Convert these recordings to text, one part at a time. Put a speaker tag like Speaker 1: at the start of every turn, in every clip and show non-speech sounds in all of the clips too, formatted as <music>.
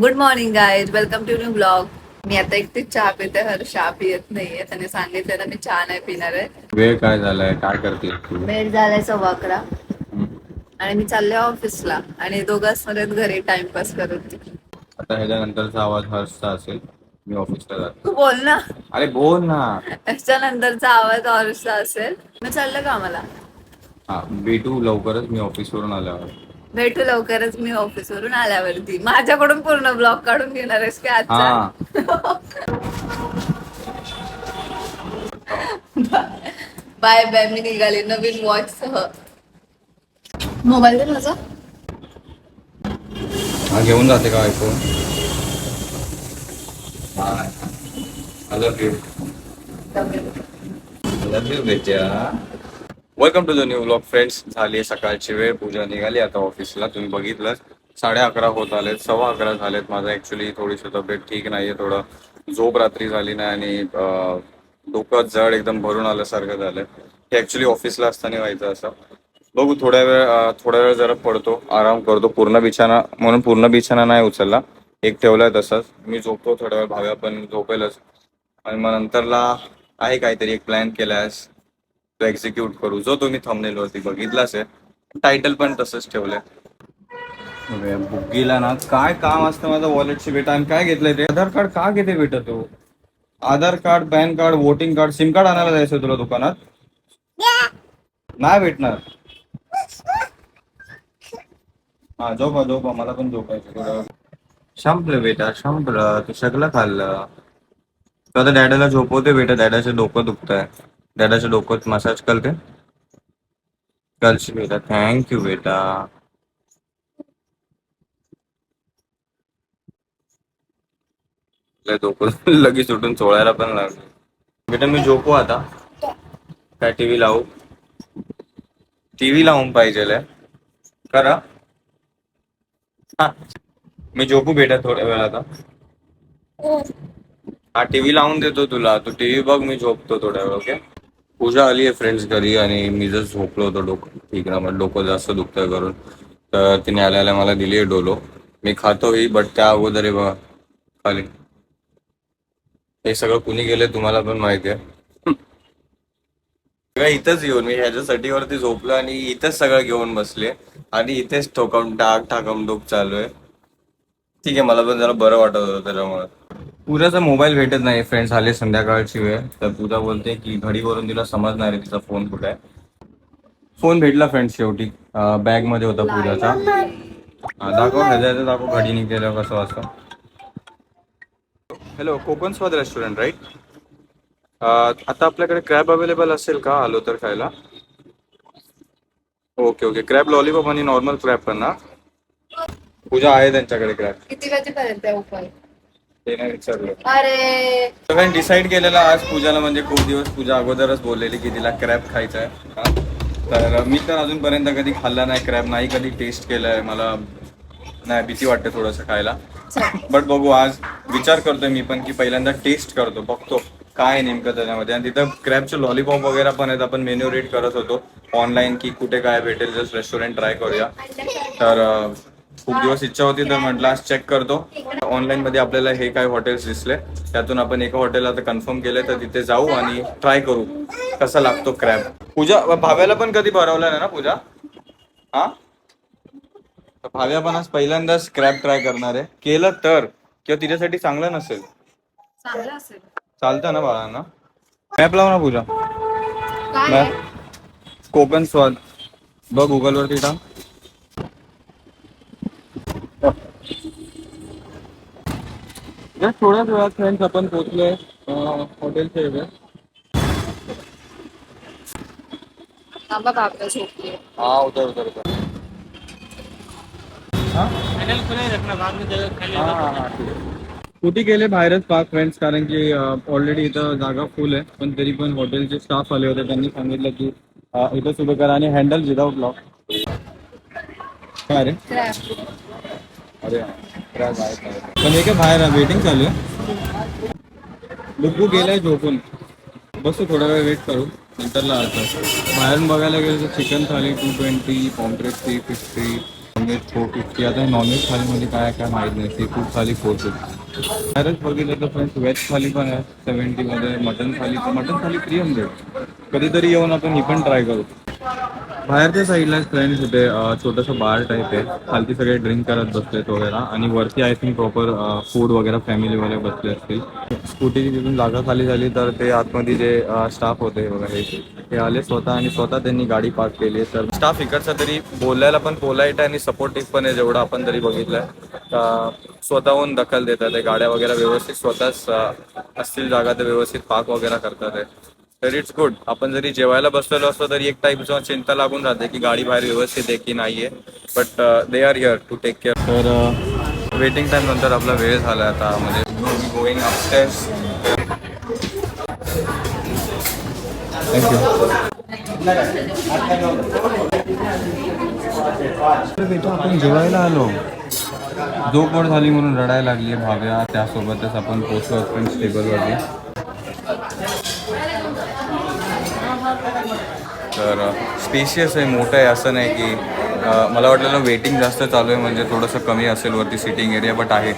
Speaker 1: Good morning guys welcome to new blog मी आता एकटीच चहा पिते हर चहा पियत नाहीये. त्याने सांगितलं ना मी चहा नाही पिणार आहे.
Speaker 2: वेळ काय झालाय? काय करते
Speaker 1: वेळ झालाय सव्वा अकरा. आणि मी चालले ऑफिसला. आणि दोघांमध्ये घरी टाइमपास करत होती.
Speaker 2: आता ह्याच्यानंतरचा आवाज हर्षचा असेल. मी ऑफिसला जातो.
Speaker 1: तू बोल ना.
Speaker 2: अरे बोल ना.
Speaker 1: त्याच्यानंतरचा आवाज ऑर्सचा असेल. मी चाललं का मला
Speaker 2: हा भेटू लवकरच मी ऑफिसवरून आल्यावर.
Speaker 1: भेटू लवकरच मी ऑफिसवरून आल्यावरती. माझ्याकडून पूर्ण ब्लॉग काढून घेणार आहेस की आजचा? बाय बाय मी निघाले नवीन वॉच सह मोबाईल दे माझा.
Speaker 2: हा घेऊन जाते का iPhone welcome to the new blog friends झाली सकाळची वेळ. पूजा निघाली. आता ऑफिसला तुम्ही बघितलं साडे अकरा होत आलेत सव्वा अकरा झालेत. माझा ऍक्च्युली थोडीशी तब्येत ठीक नाहीये. थोडं झोप रात्री झाली नाही आणि डोकं जड एकदम भरून आल्यासारखं झालं हे ऍक्च्युली ऑफिसला असताना व्हायचं असं. बघू थोड्या वेळ थोड्या वेळ जरा पडतो. आराम करतो. पूर्ण बिछाना म्हणून पूर्ण बिछाना नाही उचलला. एक ठेवलाय तसंच. मी झोपतो थोड्या वेळ. भाव्या पण झोपेलच. आणि मग नंतरला आहे काहीतरी एक प्लॅन केलाय तो एक्झिक्यूट करू. जो तुम्ही थंबनेल वरती बघितला असेल टायटल पण तसंच ठेवलंय. बुग्गीला ना काय काम असतं माझं वॉलेटची बेटा आणि काय घेतलंय ते? आधार कार्ड का घेते बेटा तू? Aadhaar card PAN card voting card SIM card आणायला जायचं तुला दुकानात? नाही भेटणार. हा झोपा झोपा. मला पण झोपायचं थोडं. संपलं बेटा संपलं. तू सगळं खाल्लं. तू आता डॅडाला झोपवते बेटा. डॅडाचं डोकं दुखतंय. डॅडाचं डोकं मसाज करते. करशी बेटा थँक्यू बेटा. डोकं <laughs> लगेच उठून चोळायला पण लागलं. बेटा मी झोपू आता. काय टीव्ही लावू? टीव्ही लावून पाहिजे करा. हा. मी झोपू बेटा थोड्या वेळ आता. हा. टीव्ही लावून देतो तुला. तू टीव्ही बघ मी झोपतो थोड्या वेळ ओके पूजा आली आहे फ्रेंड्स घरी आणि मी जर झोपलो होतो डोकं ठीक ना मग डोकं जास्त दुखतंय करून तर तिने आल्याला मला दिली आहे डोलो. मी खातोही बट त्या अगोदर आहे बघा खाली. हे सगळं कुणी गेले तुम्हाला पण माहिती आहे. <laughs> सगळं इथंच येऊन मी ह्याच्यासाठी वरती झोपलो आणि इथंच सगळं घेऊन बसले आणि इथेच ठोकम टाक ठाकम डोक चालू आहे. ठीक आहे मला पण जरा बरं वाटत होतं त्याच्यामुळे. पूजाचा मोबाईल भेटत नाही फ्रेंड्स आले संध्याकाळची वेळ. तर पूजा बोलते की घडीवरून तिला समजणार आहे तिचा फोन कुठे आहे. फोन भेटला फ्रेंड्स शेवटी. बॅगमध्ये होता पूजाचा. दाखव हजारचा दाखव घडी निघलेलं कसं वाजता हॅलो कोकण स्वाद रेस्टॉरंट राईट आता आपल्याकडे क्रॅब अवेलेबल असेल का? आलो तर खायला. ओके ओके क्रॅब लॉलीपॉप आणि नॉर्मल क्रॅब पण ना? पूजा आहे त्यांच्याकडे क्रॅब
Speaker 1: किती वाजेपर्यंत ओपन
Speaker 2: ते नाही विचारलं
Speaker 1: अरे.
Speaker 2: सगळ्यांनी डिसाईड केलेलं आज पूजाला म्हणजे खूप दिवस पूजा अगोदरच बोललेली की तिला क्रॅब खायचा आहे. हा. तर मी तर अजूनपर्यंत कधी खाल्ला नाही क्रॅब नाही कधी टेस्ट केलाय. मला नाही भीती वाटते थोडंसं खायला. बट बघू आज विचार करतोय मी पण की पहिल्यांदा टेस्ट करतो बघतो काय आहे नेमकं त्याच्यामध्ये. आणि तिथं क्रॅबचे लॉलीपॉप वगैरे पण आहेत आपण मेन्यू रीड करत होतो. ऑनलाईन की कुठे काय भेटेल जस्ट रेस्टॉरंट ट्राय करूया. तर अं, खूप दिवस इच्छा होती तर म्हटलं आज चेक करतो. ऑनलाईन मध्ये आपल्याला हे काय हॉटेल्स दिसले त्यातून आपण एका हॉटेल आता कन्फर्म केलंय तर तिथे जाऊ आणि ट्राय करू. कसा लागतो क्रॅब पूजा भाव्याला पण कधी भरवलं नाही ना पूजा? हा? भाव्या पण आज पहिल्यांदाच क्रॅब ट्राय करणार आहे. केलं तर किंवा तिच्यासाठी चांगलं नसेल. चालतं ना बाळांना? मॅप लाव ना पूजा.
Speaker 1: काय
Speaker 2: मॅप कोकण स्वाद. बघ गुगल वरती टाक. Just थोड्याच वेळात फ्रेंड्स आपण पोहोचलोय हॉटेलच्या
Speaker 1: थांबा बाबा झोपली
Speaker 2: हा। उतर उतर उतर हा? हा, हा, हा, ठीक आहे. कुठे गेले बाहेरच पाक फ्रेंड्स कारण की ऑलरेडी इथं जागा फुल आहे पण तरी पण हॉटेलचे स्टाफ आले होते त्यांनी सांगितलं की इथंच उभं करा आणि हँडल विदाउट लॉक काय रे? अरे आहे. पण एका बाहेर वेटिंग चालू आहे. बुकू गेलाय झोपून. बसू थोडा वेळ वेट करू. नंतरला आता. बाहेरून बघायला गेलं तर chicken thali two twenty pomfret three fifty non veg four fifty आता नॉनव्हेज थालीमध्ये काय काय माहीत नाही. Sea food thali four fifty बाहेरच बघितलं तर फ्रेंड्स व्हेज थाली पण आहे. सेवन्टीमध्ये mutton thali. Mutton thali three hundred कधीतरी येऊन आपण ही पण ट्राय करू. बाहेरच्या साईडला फ्रेंड्स होते छोटंसं बार टाईप आहे. खालती सगळे ड्रिंक करत बसलेत वगैरे. आणि वरती आय थिंक प्रॉपर फूड वगैरे फॅमिलीवाले बसले असतील. स्कूटीची तिथून जागा खाली झाली तर ते आतमध्ये जे स्टाफ होते वगैरे ते आले स्वतः आणि स्वतः त्यांनी गाडी पार्क केली आहे. तर स्टाफ इकडचा तरी बोलायला पण पोलाईट आहे आणि सपोर्टिव्ह पण आहे जेवढं आपण तरी बघितलंय. स्वतःहून दखल देतात गाड्या वगैरे व्यवस्थित स्वतःच असतील जागा ते व्यवस्थित पार्क वगैरे करतात तर इट्स गुड आपण जरी जेवायला बसलेलो असतो तरी एक टाईपचं चिंता लागून राहते की गाडी बाहेर व्यवस्थित आहे की नाहीये. But they are here to take care तर वेटिंग टाइम नंतर आपला वेळ झाला आता. म्हणजे गोईंग थँक्यू आपण जेवायला आलो. झोपड झाली म्हणून रडायला लागली भाव्या. त्यासोबतच आपण पोचलो फ्रेंड्स टेबलवरती तर स्पेशियस आहे मोठं आहे असं नाही की मला वाटलेलं वेटिंग जास्त चालू आहे म्हणजे थोडंसं कमी असेल वरती सिटिंग एरिया बट आहे.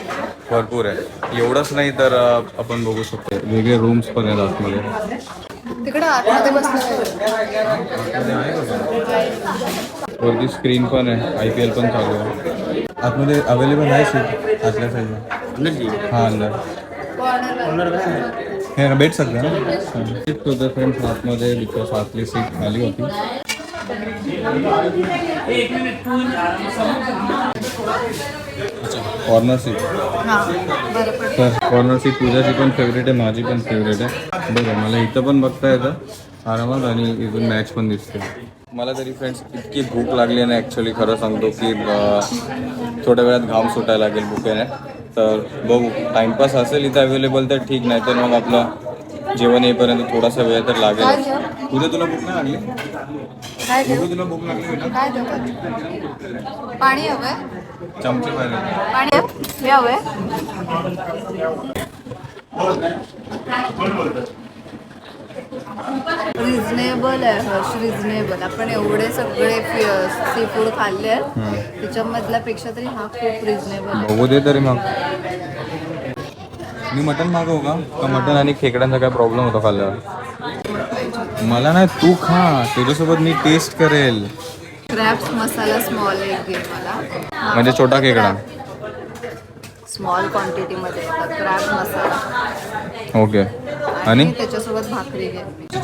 Speaker 2: भरपूर आहे. एवढंच नाही तर आपण बघू शकतो. वेगळे रूम्स पण आहेत आतमध्ये.
Speaker 1: तिकडे आतमध्ये बसलं
Speaker 2: वरती स्क्रीन पण आहे. आय पी एल पण चालू आहे. आतमध्ये अवेलेबल आहे सीट आतल्या साईडला हां अंदर. हे बैठ सकते हैं। सीट होतं फ्रेंड्स आतमध्ये बिकॉज़ सीट खाली होती। कॉर्नर सीट
Speaker 1: हाँ
Speaker 2: तर कॉर्नर सीट तुझ्याची पण फेवरेट आहे माझी पण फेवरेट आहे बरं मला इथं पण बघता येतं। आरामात आणि इथून मॅच पण दिसते। मला तरी फ्रेंड्स इतकी भूक लागली ना ॲक्च्युली खरं सांगतो की अं, थोड्या वेळात घाम सुटायला लागेल भुकेने. तर बघू. टाइमपास असेल इथं अवेलेबल तर ठीक नाही तर मग आपलं जेवण येईपर्यंत थोडासा वेळ तर लागेल उद्या तुला भूक नाही लागली?
Speaker 1: काय देऊ
Speaker 2: उद्या तुला भूक लागली बेटा
Speaker 1: काय देऊ पाणी हवंय?
Speaker 2: चमचे
Speaker 1: पाणी हे रिझनेबल आहे हर्ष रिझनेबल आपण एवढे सगळे सी फूड खाल्ले आहेत त्याच्यामधल्या पेक्षा तरी हा खूप रिझनेबल आहे.
Speaker 2: बघू दे तरी मग. मी मटन मागवू का? का मटन आणि खेकड्यांचा काय प्रॉब्लेम होता खाल्ल्यावर? मला नाही तू खा. तुझ्यासोबत मी टेस्ट करेल.
Speaker 1: क्रॅप्स मसाला स्मॉल एक घे मला.
Speaker 2: म्हणजे छोटा खेकडा.
Speaker 1: स्मॉल क्वांटिटीमध्ये येतात. क्रॅप मसाला.
Speaker 2: ओके. आणि?
Speaker 1: त्याच्यासोबत भाकरी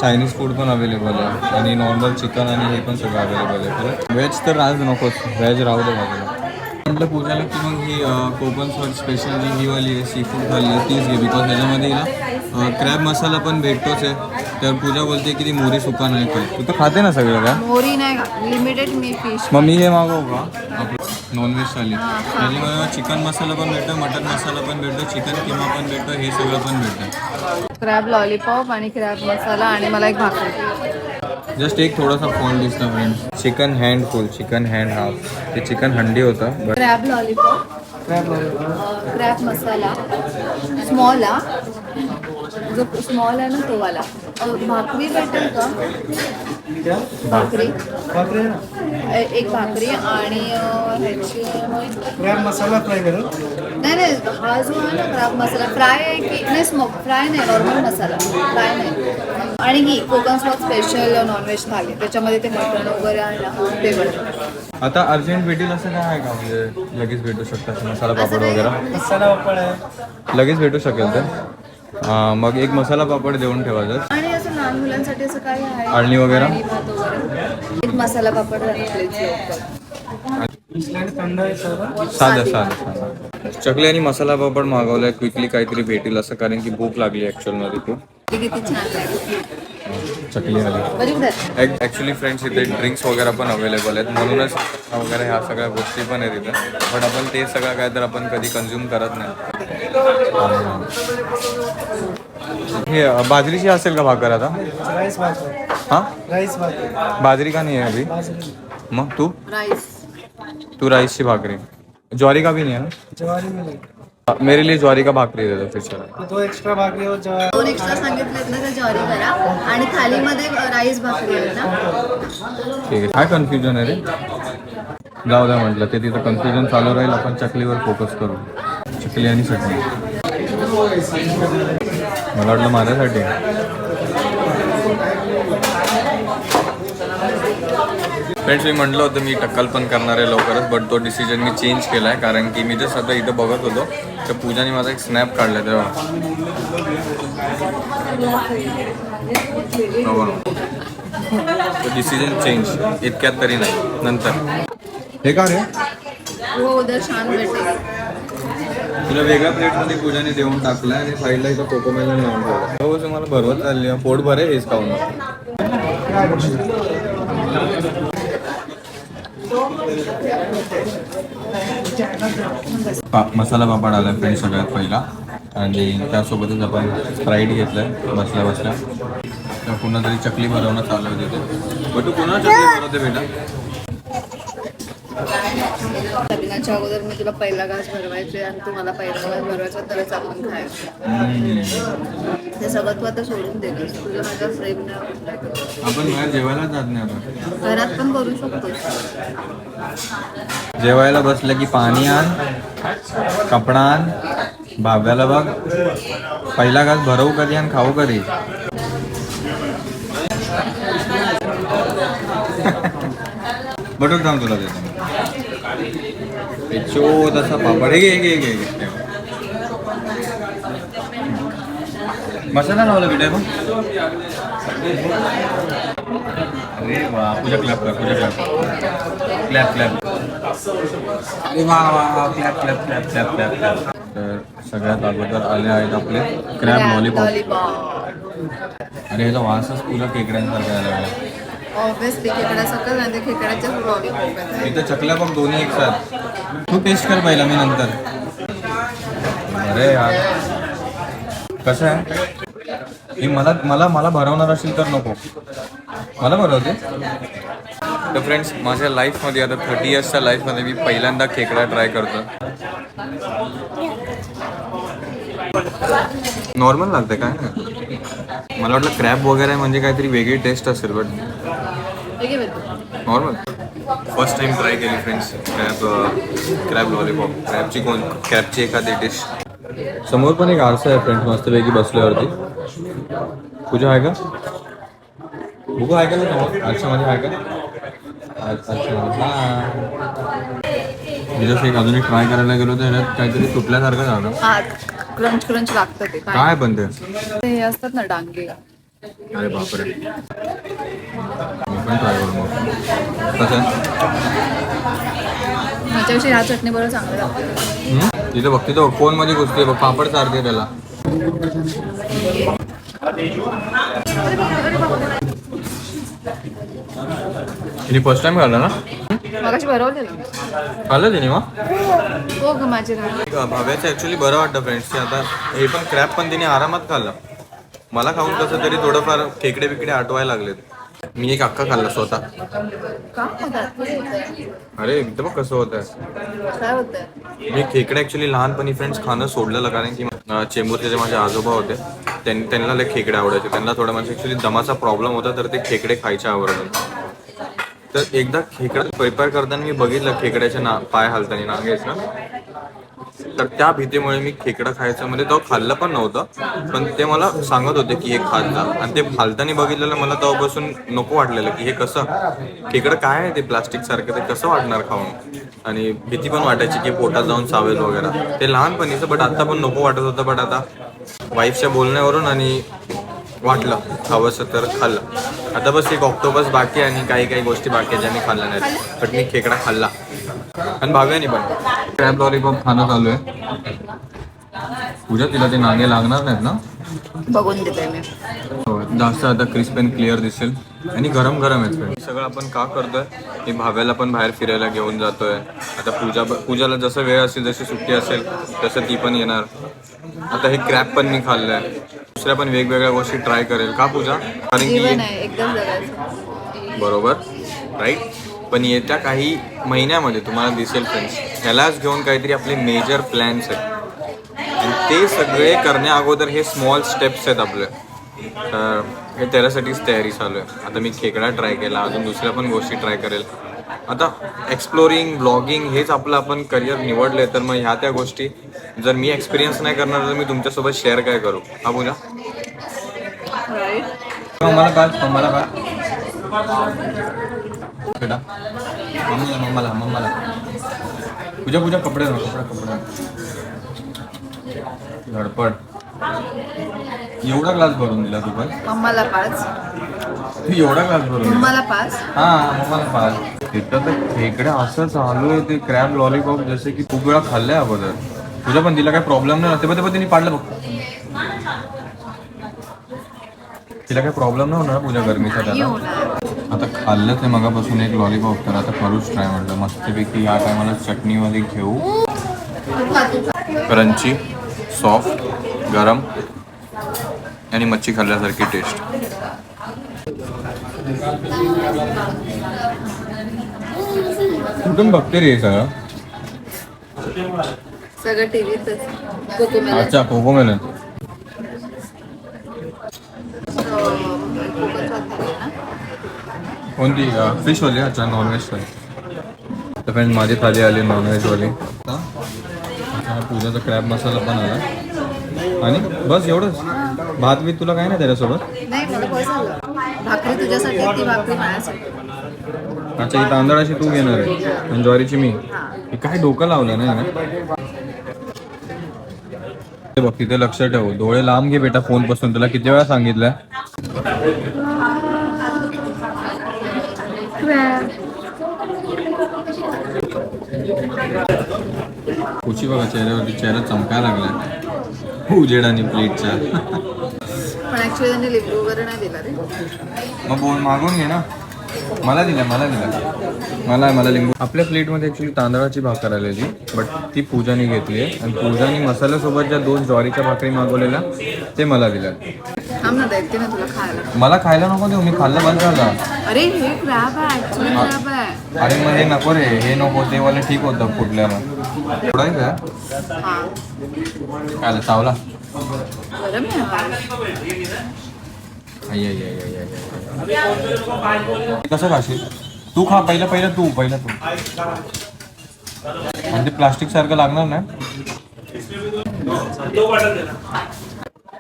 Speaker 2: चायनीज फूड पण अवेलेबल आहे. आणि नॉर्मल चिकन आणि हे पण सगळं अवेलेबल आहे. व्हेज तर आज नकोच व्हेज राहू दे बाजूला म्हटलं पूजाला की मग ही कोकण स्पॉट स्पेशल जी ही वाली आहे सी फूड थाली आहे तीच घे. बिकॉज त्याच्यामध्ये ना क्रॅब मसाला पण भेटतोच आहे. तर पूजा बोलते की ती मोरी सुका नाही खात. तू तर खाते ना सगळं का?
Speaker 1: मोरी नाही लिमिटेड मी फिश
Speaker 2: मग मी हे मागवू का? Non veg thali. त्याच्यामध्ये चिकन मसाला पण भेटतो मटन मसाला पण भेटतो चिकन किमा पण भेटतो हे सगळं पण भेटतं.
Speaker 1: क्रॅब लॉलीपॉप आणि क्रॅब मसाला आणि मला एक भाकरी.
Speaker 2: जस्ट एक थोडासा फॉल दिसला friends chicken hand full chicken hand half ते चिकन हंडी होतं but
Speaker 1: crab lollipop crab masala small जो स्मॉल आहे ना तो वाला. भाकरी भेटेल का? भाकरी. ए- एक भाकरी आणि अ, ह्याची
Speaker 3: क्रॅब मसाला फ्राय करू?
Speaker 1: नाही नाही हा जो आहे ना क्रॅब मसाला फ्राय आहे की नाही स्मोक फ्राय नाही नॉर्मल मसाला फ्राय नाही. आणि ही Konkan spot special non veg thali त्याच्यामध्ये ते मटण वगैरे आहे ना ते बनवलं
Speaker 2: आता अर्जंट भेटेल असं काय आहे का? म्हणजे लगेच भेटू शकतं असं मसाला पापड वगैरे?
Speaker 3: मसाला पापड आहे.
Speaker 2: लगेच भेटू शकेल तर? मग एक मसाला पापड देऊन ठेवायचं
Speaker 1: आणि असं लहान मुलांसाठी असं काही आहे?
Speaker 2: आळणी वगैरे?
Speaker 1: आळणी भात वगैरे. एक मसाला पापड
Speaker 2: साधं साधं साधं. चकली आणि मसाला पापड मागवलाय क्विकली काहीतरी भेटेल असं कारण की भूक लागली खूप.
Speaker 1: किती छान लागेल
Speaker 2: चकली आली.
Speaker 1: बरी
Speaker 2: फ्रेंड्स इथे ड्रिंक्स वगैरे पण अवेलेबल आहेत. म्हणूनच वगैरे ह्या सगळ्या गोष्टी पण आहेत इथे. पण आपण ते सगळं काय तर आपण कधी कन्झ्युम करत नाही. हे बाजरीची असेल का भाकर आता?
Speaker 3: राईस भाकर.
Speaker 2: हां?
Speaker 3: राईस भाकर.
Speaker 2: बाजरी का नाही आहे अभी? मग तू?
Speaker 1: राईस.
Speaker 2: तू राईसची भाकरी. ज्वारी का भी नहीं है ना?
Speaker 3: ज्वारी मिळेल
Speaker 2: अ, मेरे लिए ज्वारी का भाकरी दे दो फिर चलो.
Speaker 3: दो एक्स्ट्रा भाकरी और ज्वारी.
Speaker 1: दोन एक्स्ट्रा सांगितलेत ना त्या ज्वारी करा. आणि थालीमध्ये राईस भाकरी आहे ना.
Speaker 2: ठीक आहे. काय कन्फ्युजन आहे रे? जाऊ द्या म्हटलं ते तिथं कन्फ्युजन चालू राहील आपण चकलीवर फोकस करू. चकली आणि चटणी. मला वाटलं माझ्यासाठी. फ्रेंड्स मी म्हटलं होतं मी टक्कल पण करणार आहे लवकरच बट तो डिसिजन मी चेंज केला आहे कारण की मी जस्ट आता इथं बघत होतो तर पूजाने माझा एक स्नॅप काढला तेव्हा. डिसिजन चेंज इतक्यात तरी नाही नंतर. हे का रे?
Speaker 1: हो उद्या छान भेटेल.
Speaker 2: तुला वेगळ्या प्लेटमध्ये पूजाने देऊन टाकलं आणि साईडला इथं कोकोमेलन लावून ठेवलं हो मला भरवत चालली पोट भरे हेच खाऊन पा मसाला पापड आला फ्रेंड सगळ्यात पहिला. आणि त्यासोबतच आपण स्प्राईट घेतलं बसल्या बसल्या. तर पुन्हा तरी चकली बनवणं चालू होते बट तू पुन्हा चकली बनवते बेटा.
Speaker 1: लग्नाच्या अगोदर मी तुला पहिला घास भरवायचे आणि तू मला पहिला घास भरवायचा तरच आपण खायचं. ते सगळं तू आता सोडून दिलंस तुझं माझ्या फ्रेम
Speaker 2: आपण बाहेर जेवायला जात नाही
Speaker 1: घरात पण करू शकतोस.
Speaker 2: जेवायला बसलं की पाणी आण कपडा आण बाब्याला बघ. पहिला घास भरवू कधी आणि खाऊ कधी? बटून थांब तुला देतो. चो तसा पापड. हे घे घे घे, घे. मसाला लावला बेटा मग अरे वा पूजा क्लॅप कर पूजा क्लॅप क्लॅप क्लॅप अरे वा वा वा clap clap clap clap clap clap तर सगळ्यात अगोदर आले आहेत आपले क्रॅब लॉलीपॉप अरे ह्याचा वासच पुरा केकड्यांसारखा यायला लागला.
Speaker 1: ऑब्विसली खेकडा सकल लॉलीपॉप
Speaker 2: इथं चकल्या बघ दोन्ही एक साथ तू टेस्ट कर पहिला मी नंतर. अरे यार. कसं आहे? हे मला मला मला भरवणार असेल तर नको. मला भरवते. तर फ्रेंड्स माझ्या लाईफमध्ये आता थर्टी इयर्सच्या लाईफमध्ये मी पहिल्यांदा खेकडा ट्राय करतो. नॉर्मल लागतं काय? मला वाटलं क्रॅब वगैरे म्हणजे काहीतरी वेगळी टेस्ट असेल
Speaker 1: हे बेटा.
Speaker 2: नॉर्मल फर्स्ट टाइम ट्राय केली फ्रेंड्स क्रॅब क्रॅब लॉलीपॉप क्रॅबची कोण क्रॅबची एखादी डिश समोर पण एक आरसा आहे फ्रेंड्स मस्तपैकी बसल्यावरती. पूजा आहे का? बघू आहे का ना समोर? आरशामध्ये आहे का? अच्छा हां. मी जसं एक अजून एक ट्राय करायला गेलो तर ह्याच्यात काहीतरी तुटल्यासारखं झालं.
Speaker 1: क्रंच क्रंच लागतं ते. काय
Speaker 2: पण ते?
Speaker 1: हे असतात ना डांगे.
Speaker 2: अरे बापरे. मी पण ट्राय करू मग कसं?
Speaker 1: ह्या चटणी चांगलं लागतं?
Speaker 2: तिथं बघ तिथं फोनमध्ये घुसते बघ पापड चारते त्याला. तिने फर्स्ट टाइम खाल्लं ना?
Speaker 1: मगाशी
Speaker 2: खाल्लं तिने मग?
Speaker 1: हो ग माझी राणी
Speaker 2: भाव्याचं ऍक्च्युली बरं वाटतं फ्रेंड्स आता हे पण क्रॅप पण तिने आरामात खाल्लं. मला खाऊन कसं तरी थोडंफार खेकडे बिकडे आठवायला लागलेत. मी एक अख्खा खाल्ला स्वतः? अरे एकदम कसं होत मी खेकडे ॲक्च्युली लहानपणी फ्रेंड्स खाणं सोडलेलं कारण की चेंबूरचे जे माझे आजोबा होते त्यां त्यांना लय खेकडे आवडायचे. त्यांना थोडं म्हणजे ॲक्च्युली दमाचा प्रॉब्लेम होता तर ते खेकडे खायचे आवडतात तर एकदा खेकडा प्रिपेअर करताना मी बघितलं खेकड्याचे ना पाय हालताना नांगेच ना. तर त्या भीतीमुळे मी खेकडा खायचं म्हणजे तो खाल्लं पण नव्हतं पण ते मला सांगत होते की हे खात जा. आणि ते खालताना बघितलेलं मला तेव्हापासून नको वाटलेलं की हे कसं खेकडं काय आहे ते प्लास्टिक सारखं ते कसं वाटणार खाऊन? आणि भीती पण वाटायची की पोटात जाऊन चावेल वगैरे. ते लहानपणीचं बट आता पण नको वाटत होतं बट आता वाईफच्या बोलण्यावरून आणि वाटलं खावंसं तर खाल्लं. आता बस एक ऑक्टोबस बाकी आणि काही काही गोष्टी बाकी आहेत ज्या मी खाल्ल्या नाहीत. बट मी खेकडा खाल्ला. आणि भाव्याने पण क्रॅब लॉलीपॉप खाणं चालू आहे. पूजा तिला ते नागे लागणार नाहीत ना?
Speaker 1: बघून देते मी.
Speaker 2: हो, जास्त आता क्रिस्प अँड क्लिअर दिसेल. आणि गरम गरम आहेत सगळं आपण का करतोय? मी भाव्याला पण बाहेर फिरायला घेऊन जातोय. आता पूजा पूजाला जसं वेळ असेल जशी सुट्टी असेल तसं ती पण येणार. आता हे क्रॅप पण मी खाल्लंय. दुसऱ्या पण वेगवेगळ्या गोष्टी ट्राय करेल. का पूजा? कारण की
Speaker 1: एकदम
Speaker 2: बरोबर. राईट पण येत्या काही महिन्यामध्ये तुम्हाला दिसेल फ्रेंड्स ह्यालाच घेऊन काहीतरी आपले मेजर प्लॅन्स आहेत. आणि ते सगळे करण्या अगोदर हे स्मॉल स्टेप्स आहेत आपले. तर हे त्याच्यासाठीच तयारी चालू आहे. आता मी खेकडा ट्राय केला अजून दुसऱ्या पण गोष्टी ट्राय करेल. आता एक्सप्लोरिंग ब्लॉगिंग हेच आपलं आपण करिअर निवडले तर मग ह्या त्या गोष्टी जर मी एक्सपिरियन्स नाही करणार तर मी तुमच्यासोबत शेअर काय करू? हा पूजा? मला काय मला काय बेटा। मम्मीला मम्माला मम्माला. पूजा पूजा कपडे कपडे कपडे धडपड. एवढा ग्लास भरून दिला तू पण?
Speaker 1: मम्माला पाच.
Speaker 2: तू एवढा ग्लास भरून दिला?
Speaker 1: मम्माला पाच.
Speaker 2: हा मम्माला पाच. तिथं तर खेकडे असं चालू आहे ते क्रॅब लॉलीपॉप जसे की खूप वेळा खाल्लंय अगोदर. तुझ्या पण तिला काही प्रॉब्लेम नाही ते पण तिने पाडलं बघ. तिला काही प्रॉब्लेम नाही होणार पूजा गरमीचा त्याला. आता खाल्लं ते मगापासून एक लॉलीपॉप तर आता करूच ट्राय म्हटलं. मस्तपैकी या टायमाला चटणीमध्ये घेऊ. क्रंची सॉफ्ट गरम आणि मच्छी खाल्ल्यासारखी टेस्ट कुठून बघते रे सगळं?
Speaker 1: सगळं टीव्हीतच. कोकोमेलन.
Speaker 2: अच्छा कोको मेलन कोणती फिश वाली अच्छा नॉनव्हेज वाली तर फ्रेंड माझी थाली आली नॉनव्हेज वाली. आता पूजाचा क्रॅब मसाला पण आला आणि बस एवढंच. भात बीत तुला काय नाही त्याच्यासोबत?
Speaker 1: नाही मला बस झालं. भाकरी तुझ्यासाठी ती भाकरी माझ्यासाठी.
Speaker 2: अच्छा ही तांदळाची तू घेणार आहे. आणि ज्वारीची मी. काय डोकं लावलं नाही ना? ते बघ तिथे लक्ष ठेव. डोळे लांब घे बेटा फोनपासून तुला किती वेळा सांगितलं कुची बघा चेहऱ्यावरती चेहरा चमकायला लागला उजेड आणि प्लेटच्या
Speaker 1: पण ऍक्च्युली त्यांनी लिंबू वगैरे नाही दिला रे.
Speaker 2: मग बोल मागून घे ना. मला दिलं मला दिलं. मला मला लिंबू. आपल्या प्लेटमध्ये ॲक्च्युली तांदळाची भाकर आलेली बट ती पूजाने घेतली आहे. आणि पूजाने मसाल्यासोबत ज्या दोन ज्वारीच्या भाकरी मागवलेल्या ते मला दिल्या मला खायला नको देऊ मी खाल्लं बंद झाला.
Speaker 1: अरे हे क्रॅब आहे
Speaker 2: अरे मग हे नको रे हे नको ते वाले ठीक होतं फुटल्यानं का? काय चावला. कसं खाशील तू खा पहिलं पहिलं तू पहिलं तू. आणि ते प्लास्टिक सारखं लागणार ना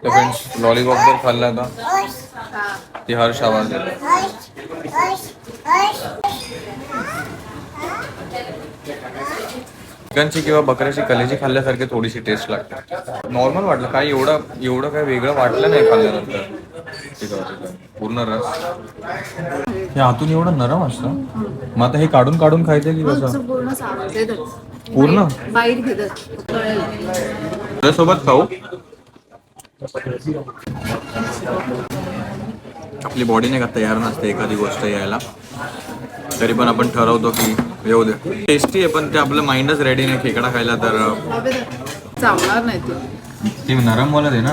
Speaker 2: फ्रेंड्स लॉलीपॉप जर खाल्ला आता
Speaker 1: हा.
Speaker 2: ती हर्ष आवाज चिकनची किंवा बकऱ्याची कलेजी खाल्ल्यासारखी थोडीशी टेस्ट लागते. नॉर्मल वाटलं. काय एवढं एवढं काय वेगळं वाटलं नाही खाल्ल्यानंतर. पूर्ण रस. हे आतून एवढं नरम असतं? मग आता हे काढून काढून खायचं की
Speaker 1: बघ,
Speaker 2: कसं
Speaker 1: पूर्ण
Speaker 2: त्याच्यासोबत खाऊ? आपली बॉडी नाही का तयार नसते एखादी गोष्ट यायला? तरी पण आपण ठरवतो की येऊ दे. टेस्टी आहे पण ते आपलं माइंडच रेडी नाही खेकडा खायला तर.
Speaker 1: चावणार नाही तू.
Speaker 2: ती नरम वाला दे ना?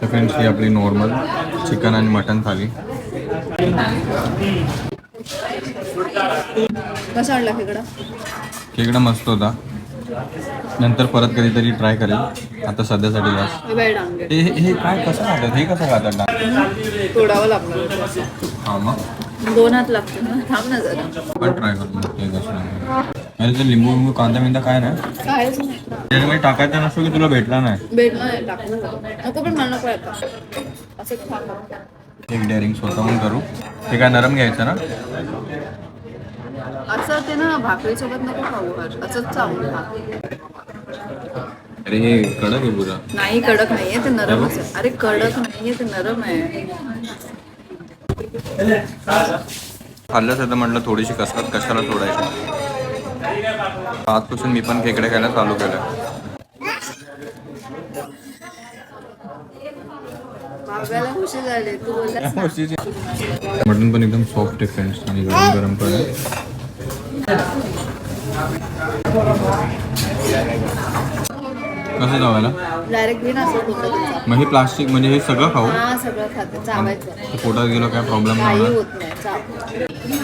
Speaker 2: तर फ्रेंड्स ही आपली नॉर्मल चिकन आणि मटन थाली.
Speaker 1: कसं आणला खेकडा?
Speaker 2: खेकडा मस्त होता. नंतर परत कधीतरी ट्राय करेल. आता सध्यासाठी बस
Speaker 1: हे
Speaker 2: हे हे- हे काय कसं खातात? हे कसं खातात?
Speaker 1: तोडावं लागणार.
Speaker 2: हा मग.
Speaker 1: दोन हात लागते ना. थांब ना जरा.
Speaker 2: पण ट्राय करतो लिंबू लिंबू कांदा बिंदा काय नाही?
Speaker 1: कायच नाही.
Speaker 2: त्याच्यामध्ये टाकायचा नसतो की तुला भेटला नाही?
Speaker 1: भेटलं नाही टाकलं नको पण मला नको आता. असं थांब.
Speaker 2: एक डेअरिंग स्वतःहून करू. ते काय नरम घ्यायचं ना?
Speaker 1: असं ते ना भाकरीसोबत नको खाऊ असंच खा
Speaker 2: अरे हे कडक आहे पुरा.
Speaker 1: नाही कडक नाहीये ते नरमच आहे अरे कडक नाहीये ते नरम आहे.
Speaker 2: खाल्लंच तर म्हटलं थोडीशी कसरत कशाला सोडायची? आजपासून मी पण खेकडे खायला चालू केलं. मटन पण एकदम सॉफ्ट आहे फ्रेंड्स आणि गरम गरम पण आहे. कसं जावायला?
Speaker 1: डायरेक्ट घेऊन असं चाव.
Speaker 2: मग हे प्लास्टिक म्हणजे हे सगळं खाऊ?
Speaker 1: हा सगळं खाते. चावायचं.
Speaker 2: पोटात गेलं काय प्रॉब्लेम
Speaker 1: काही
Speaker 2: नाही.
Speaker 1: होत नाही. चाव.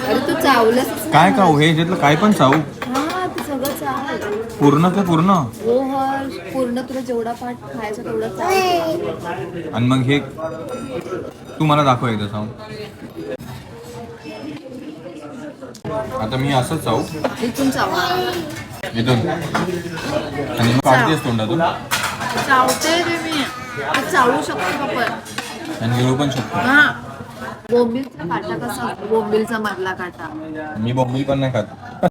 Speaker 1: अरे तू चावलंस
Speaker 2: काय खाऊ? हे ज्यातलं काय पण चावू.
Speaker 1: हा तू सगळं चाव.
Speaker 2: पूर्ण ते पूर्ण?
Speaker 1: हो हर्ष पूर्ण तुला जेवढा पाठ खायचा तेवढा चाव.
Speaker 2: आणि मग हे तू मला दाखव एकदा सांग. आता मी असंच जाऊ.
Speaker 1: इथून चावा
Speaker 2: इथून. आणि मग काढतेस तोंडातून.
Speaker 1: चावते रे मी. ते चावू शकतो आपण
Speaker 2: आणि गिळू पण शकतो.
Speaker 1: हा. बोंबिलचा काटा कसा? असतो बोंबिलचा मधला काटा.
Speaker 2: मी बॉम्बिल पण नाही खात.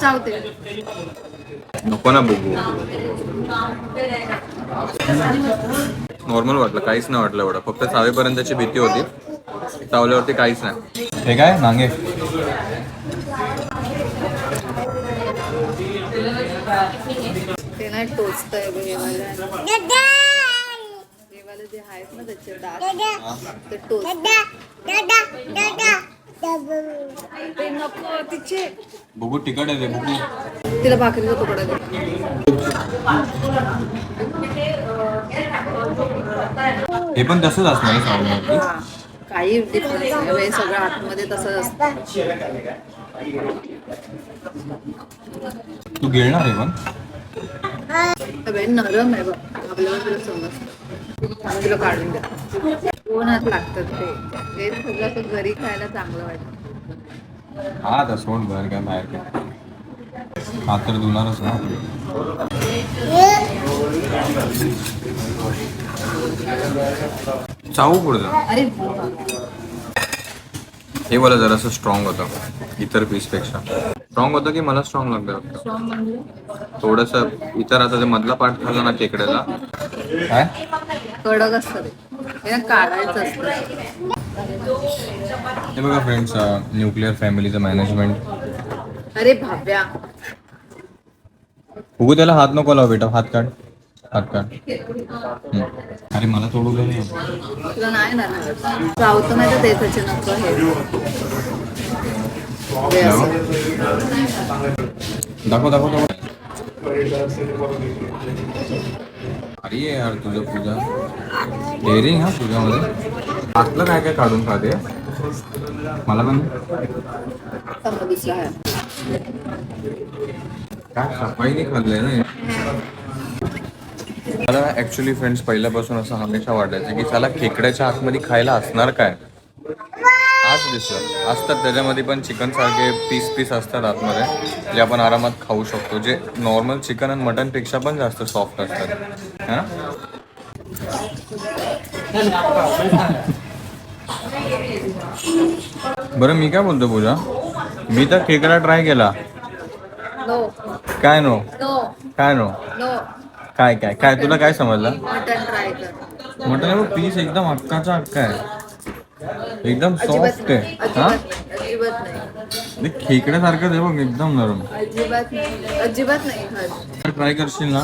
Speaker 1: चावते
Speaker 2: नको ना बघू नॉर्मल वाटलं. काहीच नाही वाटलं एवढं. फक्त चावेपर्यंतची भीती होती. चावल्यावरती काहीच नाही. हे काय? नांगे.
Speaker 1: ते नाही टोचत आहे वेवाला वेवाला जे आहेत ना त्याचे डाग ते टोच ते नको तिचे.
Speaker 2: बघू तिकट आहे ते बघू
Speaker 1: तिला भाकरीचा तुकडा दे
Speaker 2: हे पण तसंच असणार.
Speaker 1: काही डिफरन्स सगळं आतमध्ये तसंच असतं.
Speaker 2: तू गिळणार आहे पण.
Speaker 1: सगळे नरम आहे बघ. आपल्याला तुला काढून द्या. कोणात लागतात ते? ते सगळं असं घरी खायला चांगलं वाटतं.
Speaker 2: हा आता सोड घर काय बाहेर काय. हात तर धुणारच ना. चावू पुढचं
Speaker 1: अरे हो.
Speaker 2: मला जरासं स्ट्रॉंग होतं इतर पीसपेक्षा स्ट्रॉंग होतं की मला स्ट्रॉंग लागतं थोडस इतर आता ते मधला पार्ट खाल्ला ना खेकड्याचा काय?
Speaker 1: कडक असतं ते. हे ना काढायचं असतं.
Speaker 2: हे बघा फ्रेंड्स न्यूक्लिअर फॅमिलीचं मॅनेजमेंट
Speaker 1: अरे भाव्या.
Speaker 2: उगू त्याला हात नको लाव बेटा हात काढ. अरे मला तोडू
Speaker 1: तुला नाही ना? नाही तर ते हे.
Speaker 2: दाखव. दाखव दाखव अरे यार तुझं पूजा. डेअरिंग हा तुझ्यामध्ये आतलं काय काय काढून खाते? मला पण. काय सफाईने खाल्लंय ना. मला ऍक्च्युली फ्रेंड्स पहिल्यापासून असं हमेशा वाटायचं की त्याला खेकड्याच्या आतमध्ये खायला असणार काय? आज दिसलं. असतात त्याच्यामध्ये पण चिकन सारखे पीस पीस असतात आतमध्ये जे आपण आरामात खाऊ शकतो. जे नॉर्मल चिकन आणि मटनपेक्षा पण जास्त सॉफ्ट असतात. हा? बरं मी काय बोलतो पूजा? मी तर खेकडा ट्राय केला. काय नो काय नो काय काय काय तुला काय समजलं?
Speaker 1: मटन ट्राय कर.
Speaker 2: म्हटलं पीस एकदम हक्काचा हक्का आहे. एकदम सॉफ्ट
Speaker 1: नाही
Speaker 2: आहे. हा?
Speaker 1: अजिबात नाही. नाही
Speaker 2: ते खेकड्यासारखंच आहे बघ एकदम नरम.
Speaker 1: अजिबात नाही अजिबात नाही खात
Speaker 2: ट्राय करशील ना?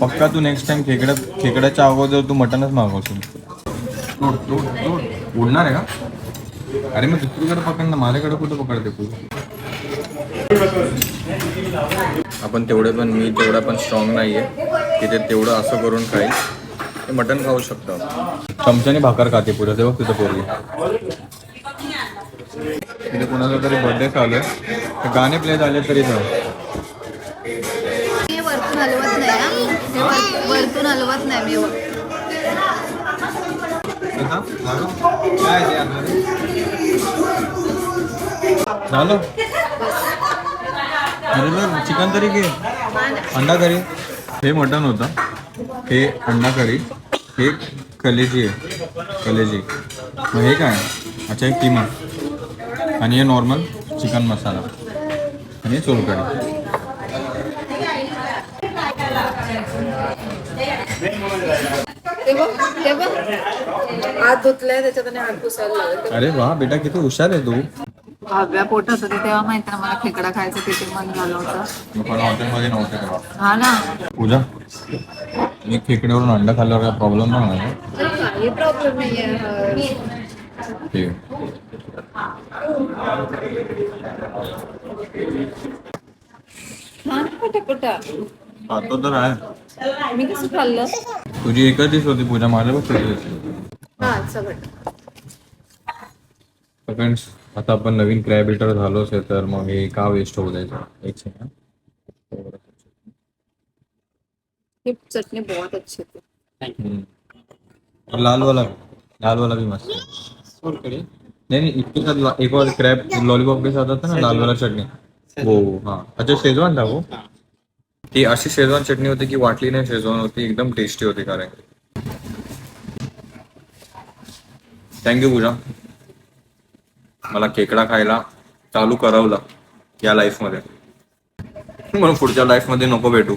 Speaker 2: पक्का तू नेक्स्ट टाइम खेकड्या खेकड्याच्या अगोदर तू मटनच मागवशील. तोड तोड तोड. उडणार आहे का? अरे मग दुसरीकडे पकड ना माझ्याकडे कुठं पकडते तू? आपण तेवढे पण मी तेवढा पण स्ट्रॉंग नाहीये. की ते तेवढं असं करून खाईल. ते मटन खाऊ शकतो. चमच्याने भाकर खाते पुढे. तेव्हा तिथं पोरगी. तिथे कोणाचा तरी बर्थडे चालू आहे. गाणे प्ले झाले तरी जाऊ
Speaker 1: मी वरतून हलवत नाही वर- वरतून हलवत नाही मी वर-
Speaker 2: झालं? अरे चिकन तरी घे. अंडा करी हे मटन होतं. हे अंडा करी हे कलेजी आहे. कलेजी. मग हे काय? अच्छा एक किमा. आणि हे नॉर्मल चिकन मसाला आणि हे
Speaker 1: लागले.
Speaker 2: अरे वा बेटा किती हुशार आहे तू.
Speaker 1: भाव्या पोटात होती तेव्हा माहिती ना मला खेकडा खायचं किती मन झालं होतं.
Speaker 2: पण हॉटेलमध्ये नव्हते तेव्हा.
Speaker 1: हा ना.
Speaker 2: पूजा मी खेकड्यावरून अंडा खाल्ल्यावर काय प्रॉब्लेम नाही होणार? ना?
Speaker 1: अरे काही प्रॉब्लेम नाहीये.
Speaker 2: ठीक. आहे
Speaker 1: छान पटापटा
Speaker 2: खातो तर आहे.
Speaker 1: मी कसं खाल्लं?
Speaker 2: तुझी एकच डिश होती पूजा माझ्या तुझी.
Speaker 1: हा भट
Speaker 2: फ्रेंड्स आता आपण नवीन क्रॅब इटर झालोच आहे तर मग हे का वेस्ट होऊ द्यायचं? एक सेकंड
Speaker 1: चटणी बहुत अच्छी थी
Speaker 2: हम्म. और लाल वाला लाल वाला भी मस्त.
Speaker 3: सोलकढी.
Speaker 2: नहीं नहीं इसके साथ ला- एक और लॉलीपॉप के साथ आता ना लाल वाला चटनी वो हाँ अच्छा शेजवान था वो? ती अशी शेजवान चटणी होती की वाटली नाही शेजवान होती एकदम टेस्टी होती कारण. Thank you Pooja. मला खेकडा खायला चालू करवलं या लाईफमध्ये. म्हणून पुढच्या लाईफमध्ये नको भेटू.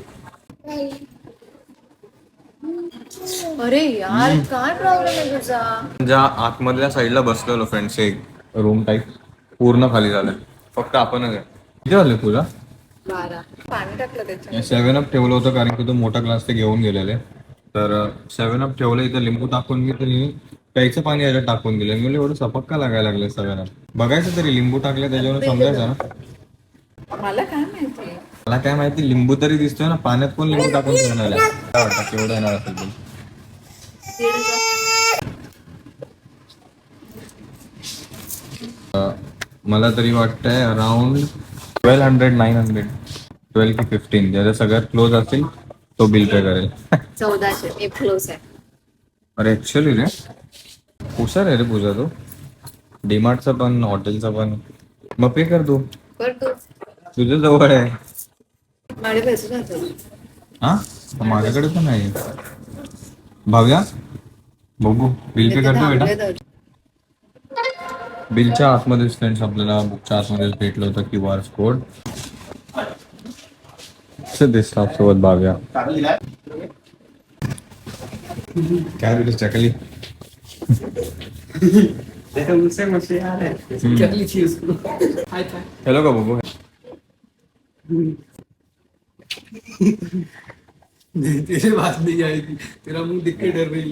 Speaker 1: अरे यार काय प्रॉब्लेम आहे तुझा?
Speaker 2: ज्या आतमधल्या साईडला बसलेलो फ्रेंड्स एक रूम टाईप पूर्ण खाली झालंय फक्त आपणच आहे. किती झाले पूजा
Speaker 1: बारा. पाणी टाकलं त्याच्यात.
Speaker 2: सेव्हन अप ठेवलं होतं कारण की तो मोठा ग्लास ते घेऊन गेलेले. तर सेव्हन अप ठेवलं इथं लिंबू टाकून मी तरी प्यायचं पाणी याच्यात टाकून दिलं. मी एवढं सपक का लागायला लागले अप बघायचं तरी लिंबू टाकले त्याच्यावर समजायचं ना?
Speaker 1: मला काय माहिती?
Speaker 2: मला काय माहिती लिंबू तरी दिसतोय ना? पाण्यात कोण लिंबू टाकून आलाय? काय वाटतं केवढं येणार असेल ते?
Speaker 1: दीड
Speaker 2: मला तरी वाटतंय around twelve hundred nine hundred twelve की फिफ्टीन ज्याचा सगळ्यात क्लोज असेल तो बिल पे करेल.
Speaker 1: चौदाशे. क्लोज आहे.
Speaker 2: अरे ऍक्च्युली रे हुशार आहे रे पूजा तो. डीमार्टचा पण हॉटेलचा पण. मग पे कर तू.
Speaker 1: कर तू.
Speaker 2: तुझ्या जवळ आहे.
Speaker 1: माझे पैसे
Speaker 2: हा? माझ्याकडे पण आहे. भाव्या बघू. बिल पे करतो बेटा. बिलच्या आतमध्येच फ्रेंड्स आपल्याला बुकच्या आतमध्येच भेटलं होतं क्यू आर कोड दिसतं आपल्यासोबत भाव्या. काय दिलीस चकली? हेलो का बघू
Speaker 3: नहीं तेरे बात नहीं आएगी तेरा मुंह दिख के डर रही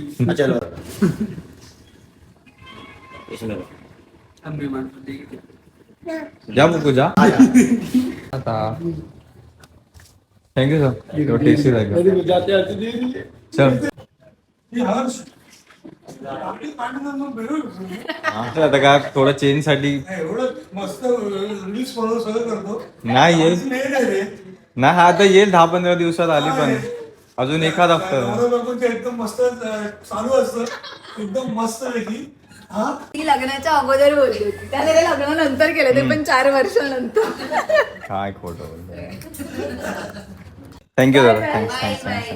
Speaker 4: चलो।
Speaker 3: हम भी मान ठीक है
Speaker 2: जा। बघू जा। आता। थँक्यू सर टेस्टी लागेल
Speaker 3: जाते आते दे दिए
Speaker 2: चल आता थोडं चेंजसाठी
Speaker 5: एवढं मस्त रील्स बनवून सगळं करतो.
Speaker 2: नाही येईल. नाही हा आता येईल दहा पंधरा दिवसात आली पण. अजून एखाद हफ्ता
Speaker 5: एकदम मस्त चालू असतं. एकदम मस्त हा?
Speaker 1: ती लग्नाच्या अगोदर बोलली होती. त्याने लग्नानंतर केलं ते पण चार वर्षानंतर
Speaker 2: काय खोटं थँक्यू दादा. थँक्स थँक्स थँक्स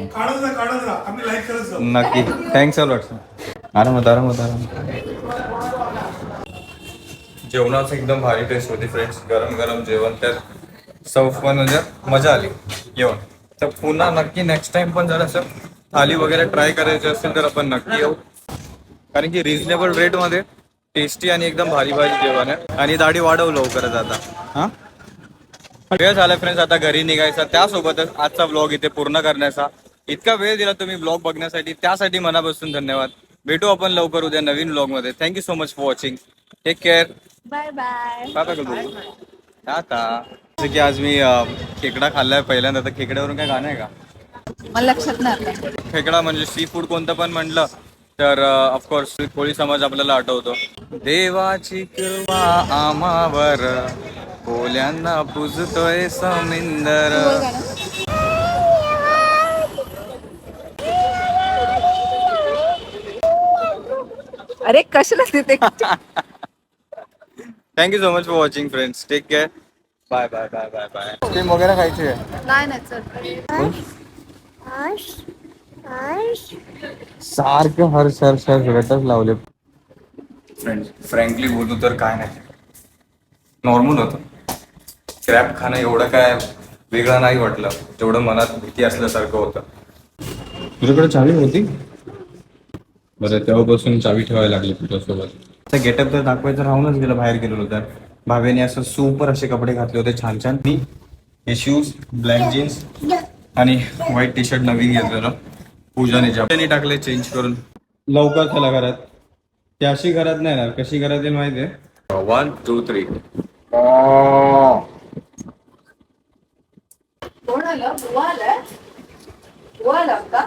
Speaker 2: नक्की. थँक्स अलॉट आरामात आरामात आराम जेवणाचं एकदम भारी टेस्ट होती फ्रेंड्स गरम गरम जेवण. त्यात सर्व पण म्हणजे मजा आली. जेवण तर पुन्हा नक्की नेक्स्ट टाइम पण जर असं थाली वगैरे ट्राय करायची असेल तर आपण नक्की येऊ. कारण की रिजनेबल रेटमध्ये टेस्टी आणि एकदम भारी भारी जेवण आहे. आणि दाढी वाढव लवकरच आता. हा? वेळ झाला फ्रेंड्स आता घरी निघायचा. त्यासोबतच आजचा ब्लॉग इथे पूर्ण करण्याचा. इतका वेळ दिला तुम्ही ब्लॉग बघण्यासाठी. त्यासाठी मनापासून धन्यवाद. भेटू आपण लवकर उद्या नवीन ब्लॉगमध्ये. Thank you so much for watching take care
Speaker 1: bye bye
Speaker 2: काय काय टाटा जसं की आज मी अं, खेकडा खाल्लाय पहिल्यांदा तर खेकड्यावरून काय गाणं आहे का?
Speaker 1: मला लक्षात नाही
Speaker 2: खेकडा म्हणजे सी फूड कोणतं पण म्हटलं तर ऑफकोर्स कोळी समाज आपल्याला आठवतो. देवाची कृपा आमावर कोल्यांना पुजतोय समिंदर.
Speaker 1: बोल गाणं. अरे कशाला तिथे
Speaker 2: thank you so much for watching friends take care bye bye bye bye bye cream वगैरे खायची आहे?
Speaker 1: नाही नाही चल.
Speaker 2: सारखं हर सर सर रटच लावले. फ्रेंड्स फ्रँकली बोलू तर काय नाही. नॉर्मल होतं. क्रॅप खाणं एवढं काय वेगळं नाही वाटलं. तेवढं मनात भीती असल्यासारखं होतं. तुझ्याकडे चावी होती? बरं तेव्हापासून चावी ठेवायला लागली तुझ्यासोबत. गेटअप तर दाखवायचं राहूनच गेलं बाहेर गेलेलो तर. भावेने असं सुपर असे कपडे घातले होते छान छान. मी हे शूज ब्लॅक जीन्स आणि व्हाईट टी शर्ट नवीन घेतलेलं. पूजाने त्याने टाकले चेंज करून. लवकर चला घरात. ती अशी घरात नाही ना कशी घरात येईल माहिती आहे? वन टू थ्री
Speaker 1: कोण आलं? बुवा आलाय? बुवा आला का?